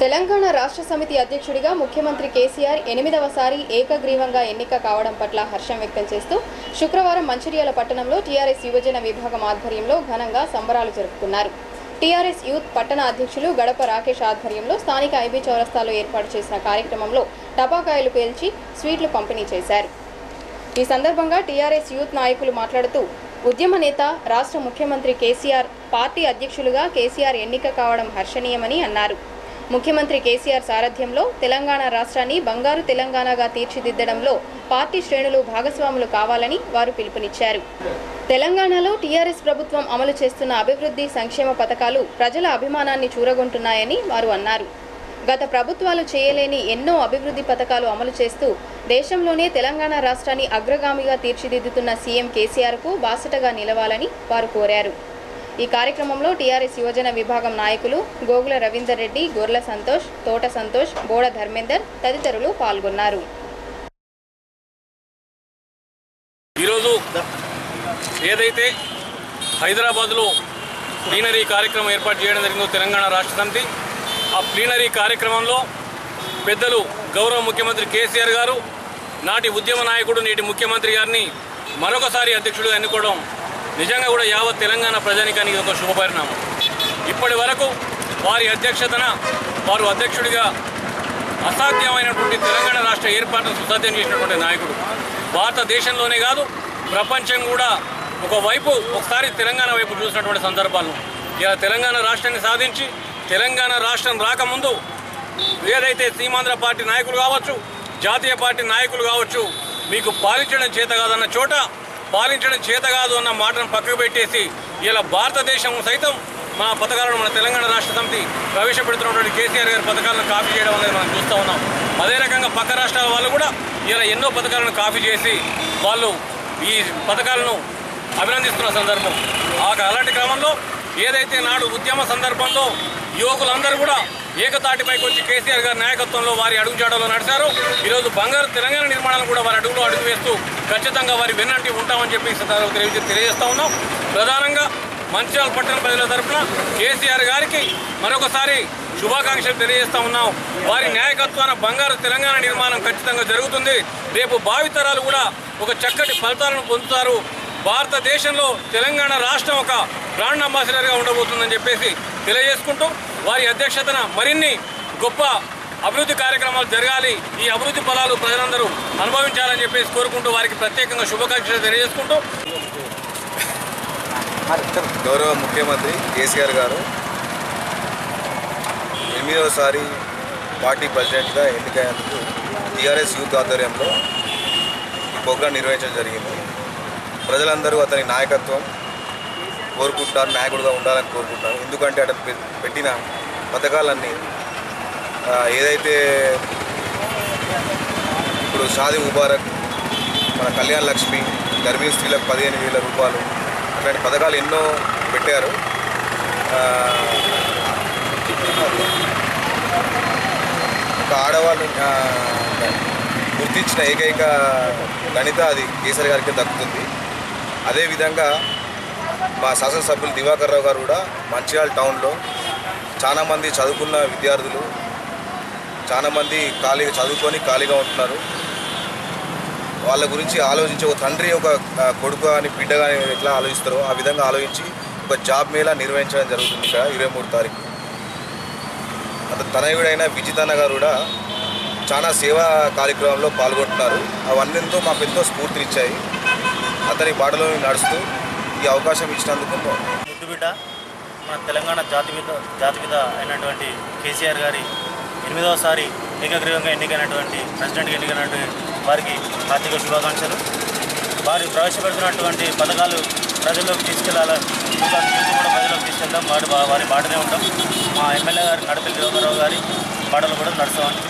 తెలంగాణ రాష్ట్ర సమితి అధ్యక్షుడిగా ముఖ్యమంత్రి కేసీఆర్ ఎనిమిదవసారి ఏకగ్రీవంగా ఎన్నిక కావడం పట్ల హర్షం వ్యక్తం చేస్తూ శుక్రవారం మంచిర్యాల పట్టణంలో టీఆర్ఎస్ యువజన విభాగం ఆధ్వర్యంలో ఘనంగా సంబరాలు జరుపుకున్నారు. టీఆర్ఎస్ యూత్ పట్టణ అధ్యక్షులు గడప రాకేష్ ఆధ్వర్యంలో స్థానిక ఐబీ చౌరస్తాలో ఏర్పాటు చేసిన కార్యక్రమంలో టపాకాయలు పేల్చి స్వీట్లు పంపిణీ చేశారు. ఈ సందర్భంగా టీఆర్ఎస్ యూత్ నాయకులు మాట్లాడుతూ ఉద్యమ నేత రాష్ట్ర ముఖ్యమంత్రి కేసీఆర్ పార్టీ అధ్యక్షులుగా కేసీఆర్ ఎన్నిక కావడం హర్షణీయమని అన్నారు. ముఖ్యమంత్రి కేసీఆర్ సారథ్యంలో తెలంగాణ రాష్ట్రాన్ని బంగారు తెలంగాణగా తీర్చిదిద్దడంలో పార్టీ శ్రేణులు భాగస్వాములు కావాలని వారు పిలుపునిచ్చారు. తెలంగాణలో టీఆర్ఎస్ ప్రభుత్వం అమలు చేస్తున్న అభివృద్ధి సంక్షేమ పథకాలు ప్రజల అభిమానాన్ని చూరగొంటున్నాయని వారు అన్నారు. గత ప్రభుత్వాలు చేయలేని ఎన్నో అభివృద్ధి పథకాలు అమలు చేస్తూ దేశంలోనే తెలంగాణ రాష్ట్రాన్ని అగ్రగామిగా తీర్చిదిద్దుతున్న సీఎం కేసీఆర్కు బాసటగా నిలవాలని వారు కోరారు. ఈ కార్యక్రమంలో టీఆర్ఎస్ యువజన విభాగం నాయకులు గోగుల రవీందర్ రెడ్డి గొర్ల సంతోష్ తోట సంతోష్ బోడ ధర్మేందర్ తదితరులు పాల్గొన్నారు. ఈరోజు ఏదైతే హైదరాబాద్లో ప్లీనరీ కార్యక్రమం ఏర్పాటు చేయడం జరిగిందో తెలంగాణ రాష్ట్ర సమితి ఆ ప్లీనరీ కార్యక్రమంలో పెద్దలు గౌరవ ముఖ్యమంత్రి కేసీఆర్ గారు నాటి ఉద్యమ నాయకుడు నేటి ముఖ్యమంత్రి గారిని మరొకసారి అధ్యక్షుడు ఎన్నుకోవడం నిజంగా కూడా యావత్ తెలంగాణ ప్రజానికానికి ఒక శుభపరిణామం. ఇప్పటి వరకు వారి అధ్యక్షతన వారు అధ్యక్షుడిగా అసాధ్యమైనటువంటి తెలంగాణ రాష్ట్ర ఏర్పాటును సుసాధ్యం చేసినటువంటి నాయకుడు. భారతదేశంలోనే కాదు ప్రపంచం కూడా ఒకవైపు ఒకసారి తెలంగాణ వైపు చూసినటువంటి సందర్భాలను ఇలా తెలంగాణ రాష్ట్రాన్ని సాధించి తెలంగాణ రాష్ట్రం రాకముందు ఏదైతే సీమాంధ్ర పార్టీ నాయకులు కావచ్చు జాతీయ పార్టీ నాయకులు కావచ్చు మీకు పాలించడం చేత కాదన్న చోట పాలించడం చేత కాదు అన్న మాటను పక్కకు పెట్టేసి ఇలా భారతదేశం సైతం మా పథకాలను మన తెలంగాణ రాష్ట్ర సమితి ప్రవేశపెడుతున్నటువంటి కేసీఆర్ గారి పథకాలను కాపీ చేయడం అనేది మనం చూస్తూ ఉన్నాం. అదే రకంగా పక్క రాష్ట్రాల వాళ్ళు కూడా ఇలా ఎన్నో పథకాలను కాపీ చేసి వాళ్ళు ఈ పథకాలను అభినందిస్తున్న సందర్భం. ఆ అలాంటి క్రమంలో ఏదైతే నాడు ఉద్యమ సందర్భంలో యువకులందరూ కూడా ఏకతాటిపైకి వచ్చి కేసీఆర్ గారి నాయకత్వంలో వారి అడుగుజాడలో నడిచారు. ఈరోజు బంగారు తెలంగాణ నిర్మాణాలను కూడా వారి అడుగులో అడుగు వేస్తూ ఖచ్చితంగా వారి వెన్నంటి ఉంటామని చెప్పి తెలియజేస్తా ఉన్నాం. ప్రధానంగా మంచిర్యాల పట్టణ ప్రజల తరఫున కేసీఆర్ గారికి మరొకసారి శుభాకాంక్షలు తెలియజేస్తా ఉన్నాం. వారి నాయకత్వాన బంగారు తెలంగాణ నిర్మాణం ఖచ్చితంగా జరుగుతుంది. రేపు భావితరాలు కూడా ఒక చక్కటి ఫలితాలను పొందుతారు. భారతదేశంలో తెలంగాణ రాష్ట్రం ఒక బ్రాండ్ అంబాసిడర్గా ఉండబోతుందని చెప్పేసి తెలియజేసుకుంటూ వారి అధ్యక్షతన మరిన్ని గొప్ప అభివృద్ధి కార్యక్రమాలు జరగాలి. ఈ అభివృద్ధి ఫలాలు ప్రజలందరూ అనుభవించాలని చెప్పేసి కోరుకుంటూ వారికి ప్రత్యేకంగా శుభాకాంక్షలు తెలియజేసుకుంటూ. గౌరవ ముఖ్యమంత్రి కేసీఆర్ గారు ఎనిమిదవసారి పార్టీ ప్రెసిడెంట్గా ఎన్నికైనందుకు టీఆర్ఎస్ యూత్ ఆధ్వర్యంలో ఈ ప్రోగ్రాం నిర్వహించడం జరిగింది. ప్రజలందరూ అతని నాయకత్వం కోరుకుంటారు నాయకుడిగా ఉండాలని కోరుకుంటారు. ఎందుకంటే అతను పె- పెట్టిన పథకాలన్నీ ఏదైతే ఇప్పుడు షాది ముబారక్ మన కళ్యాణ లక్ష్మి గర్భిణీ స్త్రీలకు పదిహేను వేల రూపాయలు అట్లాంటి పథకాలు ఎన్నో పెట్టారు. ఒక ఆడవాళ్ళు గుర్తించిన ఏకైక గణిత అది కేసరి గారికి దక్కుతుంది. అదేవిధంగా మా శాసనసభ్యులు దివాకర్ రావు గారు కూడా మంచిర్యాల టౌన్లో చాలామంది చదువుకున్న విద్యార్థులు చాలామంది ఖాళీగా చదువుకొని ఖాళీగా ఉంటున్నారు. వాళ్ళ గురించి ఆలోచించి ఒక తండ్రి ఒక కొడుకు అని బిడ్డ కానీ ఎట్లా ఆలోచిస్తారో ఆ విధంగా ఆలోచించి ఒక జాబ్ మేళా నిర్వహించడం జరుగుతుంది ఇక్కడ ఇరవై మూడు తారీఖు. అతను తనయుడైన విజితన్న గారు కూడా చాలా సేవా కార్యక్రమంలో పాల్గొంటున్నారు. అవన్నీతో మాకు ఎంతో స్ఫూర్తినిచ్చాయి. అతని బాటలో నడుస్తూ ఈ అవకాశం ఇచ్చినందుకు ముద్దుబిడ్డ మన తెలంగాణ జాతిపిత జాతిపిత అయినటువంటి కేసీఆర్ గారి ఎనిమిదవసారి ఏకగ్రీవంగా ఎన్నికైనటువంటి ప్రెసిడెంట్గా ఎన్నికైనటువంటి వారికి హార్దిక శుభాకాంక్షలు. వారు ప్రవేశపెడుతున్నటువంటి పథకాలు ప్రజల్లోకి తీసుకెళ్ళాలని కూడా ప్రజల్లోకి తీసుకెళ్తాం. వారి వారి బాటనే ఉంటాం. మా ఎమ్మెల్యే గారి నడపల్లి దివాకర్రావు గారి బాటలు కూడా నడుస్తామని